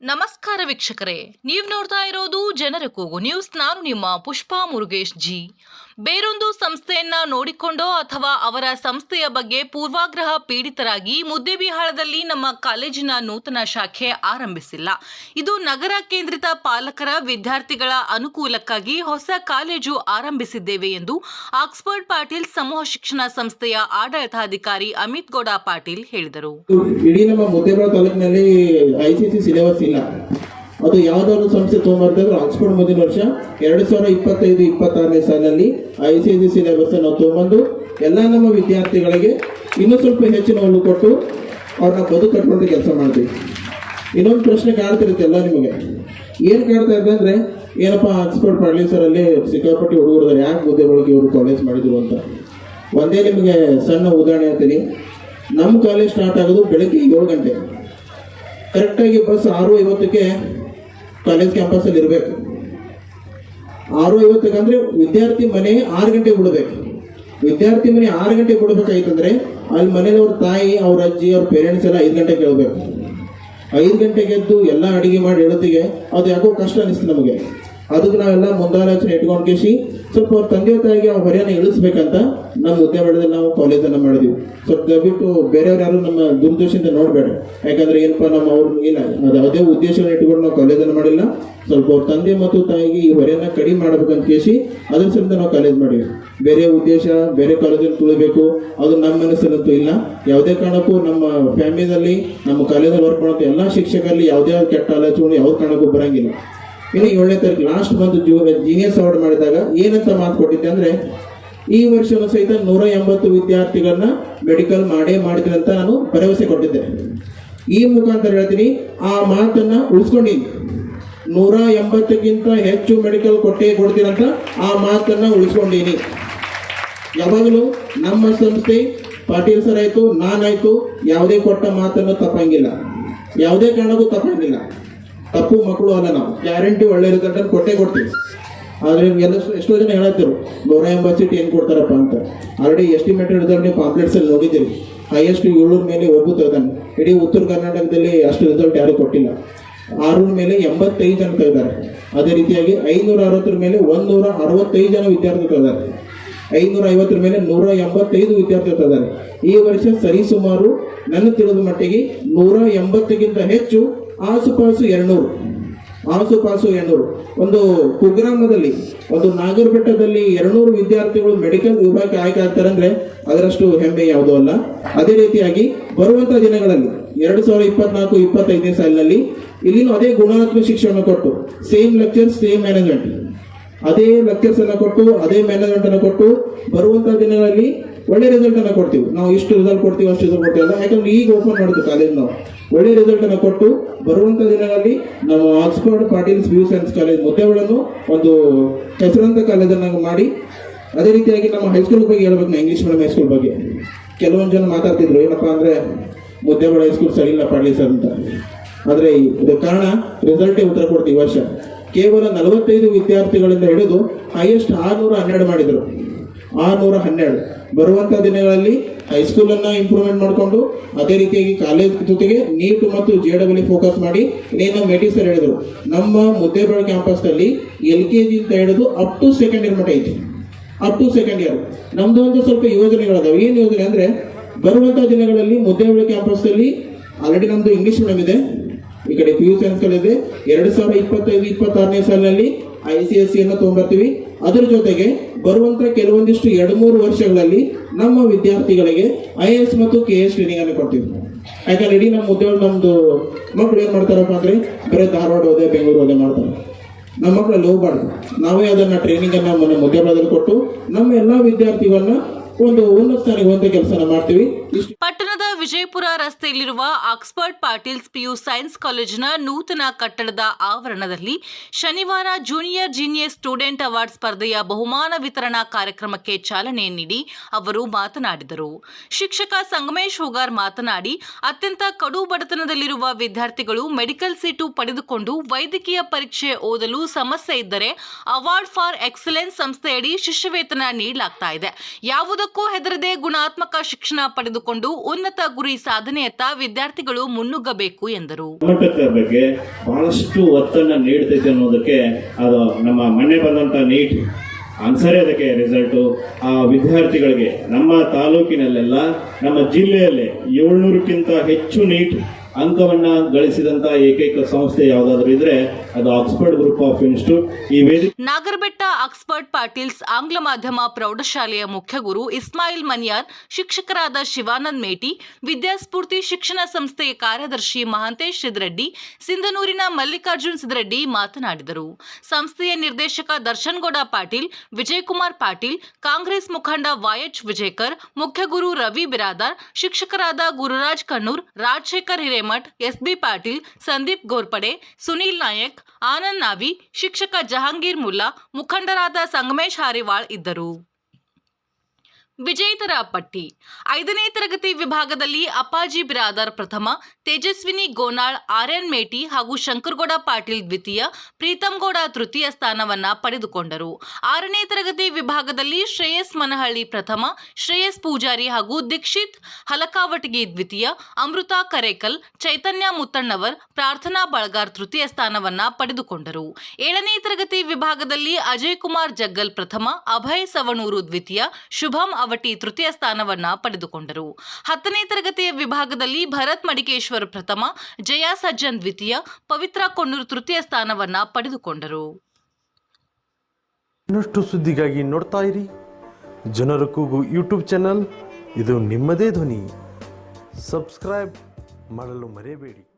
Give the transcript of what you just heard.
ನಮಸ್ಕಾರ. ವೀಕ್ಷಕರೇ. ನೀವು ನೋಡ್ತಾ ಇರೋದು ಜನರ ಕೂಗು ನ್ಯೂಸ್. ನಾನು ನಿಮ್ಮ ಪುಷ್ಪಾ ಮುರುಗೇಶ್ ಜಿ. ಬೇರೊಂದು ಸಂಸ್ಥೆಯನ್ನ ನೋಡಿಕೊಂಡೋ ಅಥವಾ ಅವರ ಸಂಸ್ಥೆಯ ಬಗ್ಗೆ ಪೂರ್ವಾಗ್ರಹ ಪೀಡಿತರಾಗಿ ಮುದ್ದೆಬಿಹಾಳದಲ್ಲಿ ನಮ್ಮ ಕಾಲೇಜಿನ ನೂತನ ಶಾಖೆ ಆರಂಭಿಸಿಲ್ಲ. ಇದು ನಗರ ಕೇಂದ್ರಿತ ಪಾಲಕರ ವಿದ್ಯಾರ್ಥಿಗಳ ಅನುಕೂಲಕ್ಕಾಗಿ ಹೊಸ ಕಾಲೇಜು ಆರಂಭಿಸಿದ್ದೇವೆ ಎಂದು ಆಕ್ಸ್ಫರ್ಡ್ ಪಾಟೀಲ್ ಸಮೂಹ ಶಿಕ್ಷಣ ಸಂಸ್ಥೆಯ ಆಡಳಿತಾಧಿಕಾರಿ ಅಮಿತ್ ಗೌಡ ಪಾಟೀಲ್ ಹೇಳಿದರು. ಇಡೀ ನಮ್ಮ ಮುದ್ದೇಬೇಳ ತಾಲೂಕಿನಲ್ಲಿ ಐ ಸಿ ಸಿ ಸಿಲೆಬಸ್ ಇಲ್ಲ. ಅದು ಯಾವ್ದಾದ್ರು ಸಂಸ್ಥೆ ತೊಗೊಂಬರ್ತಂದ್ರೆ ಆಕ್ಸ್ಫೋರ್ಡ್ ಮುಂದಿನ ವರ್ಷ ಎರಡು ಸಾವಿರ ಇಪ್ಪತ್ತೈದು, ಇಪ್ಪತ್ತಾರನೇ ಸಾಲಿನಲ್ಲಿ ಐ ಸಿ ಸಿ ಸಿಲೆಬಸ್ ನಾವು ತೊಗೊಂಬಂದು ಎಲ್ಲ ನಮ್ಮ ವಿದ್ಯಾರ್ಥಿಗಳಿಗೆ ಇನ್ನೂ ಸ್ವಲ್ಪ ಹೆಚ್ಚಿನ ಒಳ್ಳು ಕೊಟ್ಟು ಅವ್ರನ್ನ ಬದುಕು ಕಟ್ಕೊಂಡು ಕೆಲಸ ಮಾಡ್ತೀವಿ. ಇನ್ನೊಂದು ಪ್ರಶ್ನೆ ಕಾಡ್ತಿರುತ್ತೆ ಎಲ್ಲ ನಿಮಗೆ. ಏನು ಕಾಡ್ತಾ ಇದೆ ಅಂದ್ರೆ, ಏನಪ್ಪ ಆಕ್ಸ್ಫರ್ಡ್ ಪಾರ್ಲಿಸರಲ್ಲಿ ಸಿಕ್ಕಾಪಟ್ಟಿ ಹುಡುಗರು ಯಾಕೆ ಮುದ್ದೆ ಒಳಗೆ ಇವರು ಕಾಲೇಜ್ ಮಾಡಿದ್ರು ಅಂತ? ಒಂದೇ ನಿಮಗೆ ಸಣ್ಣ ಉದಾಹರಣೆ ಹೇಳ್ತೀನಿ. ನಮ್ಮ ಕಾಲೇಜ್ ಸ್ಟಾರ್ಟ್ ಆಗೋದು ಬೆಳಗ್ಗೆ ಏಳು ಗಂಟೆ. ಕರೆಕ್ಟಾಗಿ ಬಸ್ ಆರು ಐವತ್ತಕ್ಕೆ ಕಾಲೇಜ್ ಕ್ಯಾಂಪಸಲ್ಲಿ ಇರಬೇಕು. ಆರು ಐವತ್ತಕ್ಕೆ ಅಂದರೆ ವಿದ್ಯಾರ್ಥಿ ಮನೆ ಆರು ಗಂಟೆಗೆ ಬಿಡಬೇಕು. ವಿದ್ಯಾರ್ಥಿ ಮನೆ ಆರು ಗಂಟೆಗೆ ಬಿಡ್ಬೇಕಾಯ್ತಂದ್ರೆ ಅಲ್ಲಿ ಮನೇಲಿ ತಾಯಿ, ಅವ್ರ ಅಜ್ಜಿ, ಅವ್ರ ಪೇರೆಂಟ್ಸ್ ಎಲ್ಲ ಐದು ಗಂಟೆಗೆ ಹೇಳ್ಬೇಕು ಐದು ಗಂಟೆಗೆ ಎದ್ದು ಎಲ್ಲ ಅಡಿಗೆ ಮಾಡಿ ಹೇಳುತ್ತಿಗೆ ಅದು ಯಾಕೋ ಕಷ್ಟ ಅನಿಸ್ತು ನಮಗೆ. ಅದಕ್ಕೆ ನಾವೆಲ್ಲ ಮುಂದಾಲೋಚನೆ ಇಟ್ಕೊಂಡು ಕೇಸಿ ಸ್ವಲ್ಪ ಅವ್ರ ತಂದೆ ತಾಯಿಗೆ ಆ ಹೊರೆಯನ್ನು ಇಳಿಸ್ಬೇಕಂತ ನಮ್ಮ ಉದ್ಯಮದಲ್ಲಿ ನಾವು ಕಾಲೇಜನ್ನು ಮಾಡಿದ್ವಿ. ಸ್ವಲ್ಪ ದಯವಿಟ್ಟು ಬೇರೆಯವ್ರು ಯಾರು ನಮ್ಮ ದುರ್ದೋಷದಿಂದ ನೋಡಬೇಡ. ಯಾಕಂದ್ರೆ ಏನಪ್ಪ, ನಮ್ಮ ಅವ್ರು ಇಲ್ಲ. ಅದು ಅದೇ ಉದ್ದೇಶವನ್ನು ಇಟ್ಕೊಂಡು ನಾವು ಕಾಲೇಜನ್ನು ಮಾಡಿಲ್ಲ. ಸ್ವಲ್ಪ ಅವ್ರ ತಂದೆ ಮತ್ತು ತಾಯಿಗೆ ಈ ಹೊರೆಯನ್ನು ಕಡಿಮೆ ಮಾಡ್ಬೇಕಂತ ಕೇಸಿ ಅದ್ರ ಸಲಿಂದ ನಾವು ಕಾಲೇಜ್ ಮಾಡಿವಿ ಬೇರೆ ಉದ್ದೇಶ, ಬೇರೆ ಕಾಲೇಜಲ್ಲಿ ತುಳಿಬೇಕು. ಅದು ನಮ್ಮ ಮನಸ್ಸಲ್ಲಂತೂ ಇಲ್ಲ. ಯಾವುದೇ ಕಾರಣಕ್ಕೂ ನಮ್ಮ ಫ್ಯಾಮಿಲಿಯಲ್ಲಿ ನಮ್ಮ ಕಾಲೇಜಲ್ಲಿ ವರ್ಕ್ ಮಾಡೋ ಎಲ್ಲ ಶಿಕ್ಷಕರಲ್ಲಿ ಯಾವುದೇ ಕೆಟ್ಟ ಆಲೋಚನೆ ಯಾವ ಕಾರಣಕ್ಕೂ ಬರಂಗಿಲ್ಲ. ಇನ್ನು ಏಳನೇ ತಾರೀಕು ಲಾಸ್ಟ್ ಮಂತ್ ಜೂ ಜೀನಿಯಸ್ ಅವಾರ್ಡ್ ಮಾಡಿದಾಗ ಏನಂತ ಮಾತು ಕೊಟ್ಟಿದ್ದೆ ಅಂದ್ರೆ, ಈ ವರ್ಷವೂ ಸಹಿತ ನೂರ ಎಂಬತ್ತು ವಿದ್ಯಾರ್ಥಿಗಳನ್ನ ಮೆಡಿಕಲ್ ಮಾಡೇ ಮಾಡಿದ್ರೆ ಅಂತ ನಾನು ಭರವಸೆ ಕೊಟ್ಟಿದ್ದೆ. ಈ ಮುಖಾಂತರ ಹೇಳ್ತೀನಿ, ಆ ಮಾತನ್ನ ಉಳಿಸ್ಕೊಂಡಿದ್ದೀನಿ ನೂರ ಎಂಬತ್ತಕ್ಕಿಂತ ಹೆಚ್ಚು ಮೆಡಿಕಲ್ ಕೊಟ್ಟೇ ಕೊಡ್ತೀನಂತ ಆ ಮಾತನ್ನ ಉಳಿಸ್ಕೊಂಡೀನಿ. ಯಾವಾಗಲೂ ನಮ್ಮ ಸಂಸ್ಥೆ ಪಾಟೀಲ್ ಸರ್ ಆಯಿತು ನಾನಾಯ್ತು ಯಾವುದೇ ಕೊಟ್ಟ ಮಾತನ್ನು ತಪ್ಪಂಗಿಲ್ಲ. ಯಾವುದೇ ಕಾರಣಕ್ಕೂ ತಪ್ಪಂಗಿಲ್ಲ. ತಪ್ಪು ಮಕ್ಕಳು ಅಲ್ಲ ನಾವು. ಗ್ಯಾರಂಟಿ ಒಳ್ಳೆ ರಿಸಲ್ಟ್ ಅಂತ ಕೊಟ್ಟೇ ಕೊಡ್ತೀವಿ. ಆದರೆ ಎಲ್ಲ ಎಷ್ಟೋ ಜನ ಹೇಳತ್ತಿರು ನೂರ ಎಂಬತ್ತು ಸೀಟ್ ಏನು ಕೊಡ್ತಾರಪ್ಪ ಅಂತ. ಆಲ್ರೆಡಿ ಎಸ್ಟಿಮೇಟೆಡ್ ರಿಸಲ್ಟ್ ನೀವು ಪಾಂಪ್ಲೆಟ್ಸಲ್ಲಿ ನೋಡಿದ್ದೀರಿ. ಹೈಯೆಸ್ಟ್ ಏಳ್ನೂರ ಮೇಲೆ ಒಬ್ಬ ತೆಗ್ದಾನೆ ಇಡೀ ಉತ್ತರ ಕರ್ನಾಟಕದಲ್ಲಿ ಅಷ್ಟು ರಿಸಲ್ಟ್ ಯಾರು ಕೊಟ್ಟಿಲ್ಲ. ಆರ್ನೂರ ಮೇಲೆ ಎಂಬತ್ತೈದು ಜನ ತೆಗೆದಾರೆ ಅದೇ ರೀತಿಯಾಗಿ ಐನೂರ ಅರವತ್ತರ ಮೇಲೆ ಒಂದೂರ ಅರವತ್ತೈದು ಜನ ವಿದ್ಯಾರ್ಥಿ ತೆಗೆದಾರೆ ಐನೂರ ಐವತ್ತರ ಮೇಲೆ ನೂರ ಎಂಬತ್ತೈದು ವಿದ್ಯಾರ್ಥಿ ತೆಗೆದಾರೆ ಈ ವರ್ಷ ಸರಿಸುಮಾರು ನನ್ನ ತಿಳಿದ ಮಟ್ಟಿಗೆ ನೂರ ಎಂಬತ್ತಕ್ಕಿಂತ ಹೆಚ್ಚು ಆಸುಪಾಸು ಎರಡ್ನೂರು. ಆಸುಪಾಸು ಎರಡ್ನೂರು ಒಂದು ಕುಗ್ರಾಮದಲ್ಲಿ, ಒಂದು ನಾಗರಬೆಟ್ಟದಲ್ಲಿ ಎರಡ್ನೂರು ವಿದ್ಯಾರ್ಥಿಗಳು ಮೆಡಿಕಲ್ ವಿಭಾಗಕ್ಕೆ ಆಯ್ಕೆ ಆಗ್ತಾರಂದ್ರೆ ಅದರಷ್ಟು ಹೆಮ್ಮೆ ಯಾವುದೂ ಅಲ್ಲ. ಅದೇ ರೀತಿಯಾಗಿ ಬರುವಂತಹ ದಿನಗಳಲ್ಲಿ, ಎರಡು ಸಾವಿರದ ಇಪ್ಪತ್ನಾಲ್ಕು, ಇಪ್ಪತ್ತೈದನೇ ಸಾಲಿನಲ್ಲಿ ಇಲ್ಲಿನೂ ಅದೇ ಗುಣಾತ್ಮಕ ಶಿಕ್ಷಣ ಕೊಟ್ಟು ಸೇಮ್ ಲೆಕ್ಚರ್ ಸೇಮ್ ಮ್ಯಾನೇಜ್ಮೆಂಟ್ ಅದೇ ಲೆಕ್ಚರ್ಸ್ ಅನ್ನ ಕೊಟ್ಟು, ಅದೇ ಮ್ಯಾನೇಜ್ಮೆಂಟ್ ಅನ್ನ ಕೊಟ್ಟು ಬರುವಂತಹ ದಿನಗಳಲ್ಲಿ ಒಳ್ಳೆ ರಿಸಲ್ಟ್ ಅನ್ನ ಕೊಡ್ತೀವಿ. ನಾವು ಇಷ್ಟು ರಿಸಲ್ಟ್ ಕೊಡ್ತೀವಿ, ಅಷ್ಟು ರಿಸಲ್ಟ್ ಕೊಡ್ತೀವಲ್ಲ ಯಾಕಂದ್ರೆ ಈಗ ಓಪನ್ ಮಾಡಿದ್ವಿ ಕಾಲೇಜ್ ನಾವು. ಒಳ್ಳೆ ರಿಸಲ್ಟ್ ಅನ್ನು ಕೊಟ್ಟು ಬರುವಂತ ದಿನಗಳಲ್ಲಿ ನಾವು Oxford Patil's view science college ಮುದ್ದೆಗಳನ್ನು ಒಂದು ಹೆಸರಂತ ಕಾಲೇಜನ್ನು ಮಾಡಿ, ಅದೇ ರೀತಿಯಾಗಿ ನಮ್ಮ ಹೈಸ್ಕೂಲ್ ಬಗ್ಗೆ ಹೇಳ್ಬೇಕು ನಾ ಇಂಗ್ಲೀಷ್ ಮೀಡಿಯಂ ಹೈಸ್ಕೂಲ್ ಬಗ್ಗೆ. ಕೆಲವೊಂದು ಜನ ಮಾತಾಡ್ತಿದ್ರು, ಏನಪ್ಪ ಅಂದ್ರೆ ಮುದ್ದೆಗಳ ಹೈಸ್ಕೂಲ್ ಸರಿ ಇಲ್ಲ ಪಾಟೀಲ್ ಸರ್ ಅಂತ. ಆದರೆ ಇದು ಕಾರಣ ರಿಸಲ್ಟೇ ಉತ್ತರ ಕೊಡ್ತೀವಿ ವರ್ಷ. ಕೇವಲ ನಲವತ್ತೈದು ವಿದ್ಯಾರ್ಥಿಗಳಿಂದ ಹಿಡಿದು ಹೈಯೆಸ್ಟ್ ಆರುನೂರ ಹನ್ನೆರಡು ಮಾಡಿದರು. ಆರ್ನೂರ ಹನ್ನೆರಡು. ಬರುವಂತ ದಿನಗಳಲ್ಲಿ ಹೈಸ್ಕೂಲ್ ಅನ್ನ ಇಂಪ್ರೂವ್ಮೆಂಟ್ ಮಾಡಿಕೊಂಡು ಅದೇ ರೀತಿಯಾಗಿ ಕಾಲೇಜ್ ಜೊತೆಗೆ ನೀಟ್ ಮತ್ತು ಜೆ ಡಬ್ಲ್ಯೂ ಫೋಕಸ್ ಮಾಡಿ, ಇನ್ನೇನು ಮೇಟಿ ಸರ್ ಹೇಳಿದ್ರು, ನಮ್ಮ ಮುದ್ದೇಬೇಳ ಕ್ಯಾಂಪಸ್ ಅಲ್ಲಿ ಎಲ್ ಕೆ ಜಿ ಅಂತ ಹಿಡಿದು ಅಪ್ ಟು ಸೆಕೆಂಡ್ ಇಯರ್ ಮಟ್ಟ ಐತಿ. ಅಪ್ ಟು ಸೆಕೆಂಡ್ ಇಯರ್ ನಮ್ದು ಒಂದು ಸ್ವಲ್ಪ ಯೋಜನೆಗಳದಾವೆ. ಏನು ಯೋಜನೆ ಅಂದ್ರೆ ಬರುವಂತಹ ದಿನಗಳಲ್ಲಿ ಮುದ್ದೇಬೇಳ ಕ್ಯಾಂಪಸ್ ಅಲ್ಲಿ ಆಲ್ರೆಡಿ ನಮ್ದು ಇಂಗ್ಲಿಷ್ ಮೀಡಿಯಂ ಇದೆ. ಈ ಕಡೆ ಪಿ ಯು ಸೈನ್ಸ್ ಇದೆ. ಎರಡು ಸಾವಿರದ ಇಪ್ಪತ್ತೈದು, ಇಪ್ಪತ್ತಾರನೇ ಸಾಲಿನಲ್ಲಿ ಐ ಸಿ ಎಸ್ ಸಿಯನ್ನು ತಗೊಂಡ್ಬರ್ತೀವಿ ಅದರ ಜೊತೆಗೆ ಬರುವಂತ ಕೆಲವೊಂದಿಷ್ಟು ಎರಡು ಮೂರು ವರ್ಷಗಳಲ್ಲಿ ನಮ್ಮ ವಿದ್ಯಾರ್ಥಿಗಳಿಗೆ ಐ ಎಸ್ ಮತ್ತು ಕೆ ಎಸ್ ಟ್ರೈನಿಂಗ್ ಅನ್ನು ಕೊಡ್ತೀವಿ. ಯಾಕಂದ್ರೆ ಇಡೀ ನಮ್ಮ ಉದ್ಯೋಗ, ನಮ್ದು ಮಕ್ಕಳು ಏನ್ ಮಾಡ್ತಾರಪ್ಪ ಅಂದ್ರೆ, ಬರೀ ಧಾರವಾಡ ಹೋದೆ, ಬೆಂಗಳೂರು ಹೋದೆ ಮಾಡ್ತಾರೆ. ನಮ್ಮ ಮಕ್ಕಳಲ್ಲಿ ಹೋಗ್ಬಾರ್ದು. ನಾವೇ ಅದನ್ನ ಟ್ರೈನಿಂಗ್ ಅನ್ನ ನಮ್ಮ ಉದ್ಯೋಗದಲ್ಲಿ ಕೊಟ್ಟು ನಮ್ಮ ಎಲ್ಲಾ ವಿದ್ಯಾರ್ಥಿಗಳನ್ನ ಒಂದು ಉನ್ನತ ಹೋಗುವಂತ ಕೆಲಸನ ಮಾಡ್ತೀವಿ. ಪಟ್ಟಣದ ವಿಜಯಪುರ ರಸ್ತೆಯಲ್ಲಿರುವ ಆಕ್ಸ್ಫರ್ಡ್ ಪಾಟೀಲ್ಸ್ ಪಿಯು ಸೈನ್ಸ್ ಕಾಲೇಜಿನ ನೂತನ ಕಟ್ಟಡದ ಆವರಣದಲ್ಲಿ ಶನಿವಾರ ಜೂನಿಯರ್ ಜೀನಿಯರ್ ಸ್ಟೂಡೆಂಟ್ ಅವಾರ್ಡ್ ಸ್ಪರ್ಧೆಯ ಬಹುಮಾನ ವಿತರಣಾ ಕಾರ್ಯಕ್ರಮಕ್ಕೆ ಚಾಲನೆ ನೀಡಿ ಅವರು ಮಾತನಾಡಿದರು. ಶಿಕ್ಷಕ ಸಂಗಮೇಶ್ ಹೋಗಾರ್ ಮಾತನಾಡಿ, ಅತ್ಯಂತ ಕಡು ಬಡತನದಲ್ಲಿರುವ ವಿದ್ಯಾರ್ಥಿಗಳು ಮೆಡಿಕಲ್ ಸೀಟು ಪಡೆದುಕೊಂಡು ವೈದ್ಯಕೀಯ ಪರೀಕ್ಷೆ ಓದಲು ಸಮಸ್ಯೆ ಇದ್ದರೆ ಅವಾರ್ಡ್ ಫಾರ್ ಎಕ್ಸಲೆನ್ಸ್ ಸಂಸ್ಥೆಯಡಿ ಶಿಷ್ಯವೇತನ ನೀಡಲಾಗ್ತಾ ಇದೆ. ಯಾವುದಕ್ಕೂ ಹೆದರದೆ ಗುಣಾತ್ಮಕ ಶಿಕ್ಷಣ ಪಡೆದುಕೊಂಡು ಉನ್ನತ ಗುರಿ ಸಾಧನೆಯತ್ತ ವಿದ್ಯಾರ್ಥಿಗಳು ಮುನ್ನುಗ್ಗಬೇಕು ಎಂದರು. ಬಗ್ಗೆ ಬಹಳಷ್ಟು ಒತ್ತನ್ನ ನೀಡ್ತೈತೆ ಅನ್ನೋದಕ್ಕೆ ಅದು ನಮ್ಮ ಮೊನ್ನೆ ಬಂದಂತ ನೀಟ್ ಆನ್ಸರೇ ಅದಕ್ಕೆ ರಿಸಲ್ಟ್ ಆ ವಿದ್ಯಾರ್ಥಿಗಳಿಗೆ ನಮ್ಮ ತಾಲೂಕಿನಲ್ಲೆಲ್ಲ ನಮ್ಮ ಜಿಲ್ಲೆಯಲ್ಲೇ ಏಳ್ನೂರಕ್ಕಿಂತ ಹೆಚ್ಚು ನೀಟ್ ಅಂಕವನ್ನ ಗಳಿಸಿದಂತ ಏಕೈಕ ಸಂಸ್ಥೆ ಯಾವುದಾದ್ರೂ ಇದ್ರೆ ಅದು ಆಕ್ಸ್ಫರ್ಡ್ ಗ್ರೂಪ್ ಆಫ್ ಇನ್ಸ್ಟಿಟ್ಯೂಟ್ ಈ ವೇದಿಕೆ ನಾಗರಬೆಟ್ಟ ಆಕ್ಸ್ಫರ್ಡ್ ಪಾಟೀಲ್ಸ್ ಆಂಗ್ಲ ಮಾಧ್ಯಮ ಪ್ರೌಢಶಾಲೆಯ ಮುಖ್ಯ ಗುರು ಇಸ್ಮಾಯಿಲ್ ಮನಿಯಾರ್, ಶಿಕ್ಷಕರಾದ ಶಿವಾನಂದ್ ಮೇಟಿ, ವಿದ್ಯಾಸ್ಫೂರ್ತಿ ಶಿಕ್ಷಣ ಸಂಸ್ಥೆಯ ಕಾರ್ಯದರ್ಶಿ ಮಹಾಂತೇಶ್ ಸಿದ್ರೆಡ್ಡಿ ಸಿಂಧನೂರಿನ ಮಲ್ಲಿಕಾರ್ಜುನ್ ಸಿದ್ರೆಡ್ಡಿ ಮಾತನಾಡಿದರು. ಸಂಸ್ಥೆಯ ನಿರ್ದೇಶಕ ದರ್ಶನ್ ಗೌಡ ಪಾಟೀಲ್, ವಿಜಯಕುಮಾರ್ ಪಾಟೀಲ್, ಕಾಂಗ್ರೆಸ್ ಮುಖಂಡ ವಾಯಚ್ ವಿಜಯಕರ್, ಮುಖ್ಯ ಗುರು ರವಿ ಬಿರಾದಾರ್, ಶಿಕ್ಷಕರಾದ ಗುರುರಾಜ್ ಕಣ್ಣೂರ್, ರಾಜಶೇಖರ್ ಹಿರೇಮಠ್ ಎಸ್ಬಿ ಪಾಟೀಲ್, ಸಂದೀಪ್ ಗೋರ್ಪಡೆ, ಸುನೀಲ್ ನಾಯಕ್, ಆನಂದ್ ನಾವಿ, ಶಿಕ್ಷಕ ಜಹಾಂಗೀರ್ ಮುಲ್ಲಾ, ಮುಖಂಡರಾದ ಸಂಗಮೇಶ್ ಹಾರಿವಾಳ್ ಇದ್ದರು. ವಿಜೇತರ ಪಟ್ಟಿ. ಐದನೇ ತರಗತಿ ವಿಭಾಗದಲ್ಲಿ ಅಪ್ಪಾಜಿ ಬಿರಾದರ್ ಪ್ರಥಮ, ತೇಜಸ್ವಿನಿ ಗೋನಾಳ್ ಆರ್ಯನ್ ಮೇಟಿ ಹಾಗೂ ಶಂಕರ್ಗೌಡ ಪಾಟೀಲ್ ದ್ವಿತೀಯ ಪ್ರೀತಂಗೌಡ ತೃತೀಯ ಸ್ಥಾನವನ್ನ ಪಡೆದುಕೊಂಡರು. ಆರನೇ ತರಗತಿ ವಿಭಾಗದಲ್ಲಿ ಶ್ರೇಯಸ್ ಮನಹಳ್ಳಿ ಪ್ರಥಮ, ಶ್ರೇಯಸ್ ಪೂಜಾರಿ ಹಾಗೂ ದೀಕ್ಷಿತ್ ಹಲಕಾವಟಗಿ ದ್ವಿತೀಯ, ಅಮೃತಾ ಕರೇಕಲ್, ಚೈತನ್ಯ ಮುತ್ತಣ್ಣವರ್ ಪ್ರಾರ್ಥನಾ ಬಳಗಾರ್ ತೃತೀಯ ಸ್ಥಾನವನ್ನ ಪಡೆದುಕೊಂಡರು. ಏಳನೇ ತರಗತಿ ವಿಭಾಗದಲ್ಲಿ ಅಜಯ್ ಕುಮಾರ್ ಜಗ್ಗಲ್ ಪ್ರಥಮ, ಅಭಯ್ ಸವಣೂರು ದ್ವಿತೀಯ, ಶುಭಂ ಅವಟಿ ತೃತೀಯ ಸ್ಥಾನವನ್ನ ಪಡೆದುಕೊಂಡರು. ಹತ್ತನೇ ತರಗತಿಯ ವಿಭಾಗದಲ್ಲಿ ಭರತ್ ಮಡಿಕೇಶ್ವರ್ ಪ್ರಥಮ, ಜಯಾ ಸಜ್ಜನ್ ದ್ವಿತೀಯ, ಪವಿತ್ರ ಕೊಣ್ಣೂರು ತೃತೀಯ ಸ್ಥಾನವನ್ನ ಪಡೆದುಕೊಂಡರು. ಇನ್ನಷ್ಟು ಸುದ್ದಿಗಾಗಿ ನೋಡ್ತಾ ಇರಿ. ಜನರ ಕೂಗು ಯೂಟ್ಯೂಬ್ ಚಾನಲ್. ಇದು ನಿಮ್ಮದೇ ಧ್ವನಿ. ಸಬ್ಸ್ಕ್ರೈಬ್ ಮಾಡಲು ಮರೆಯಬೇಡಿ.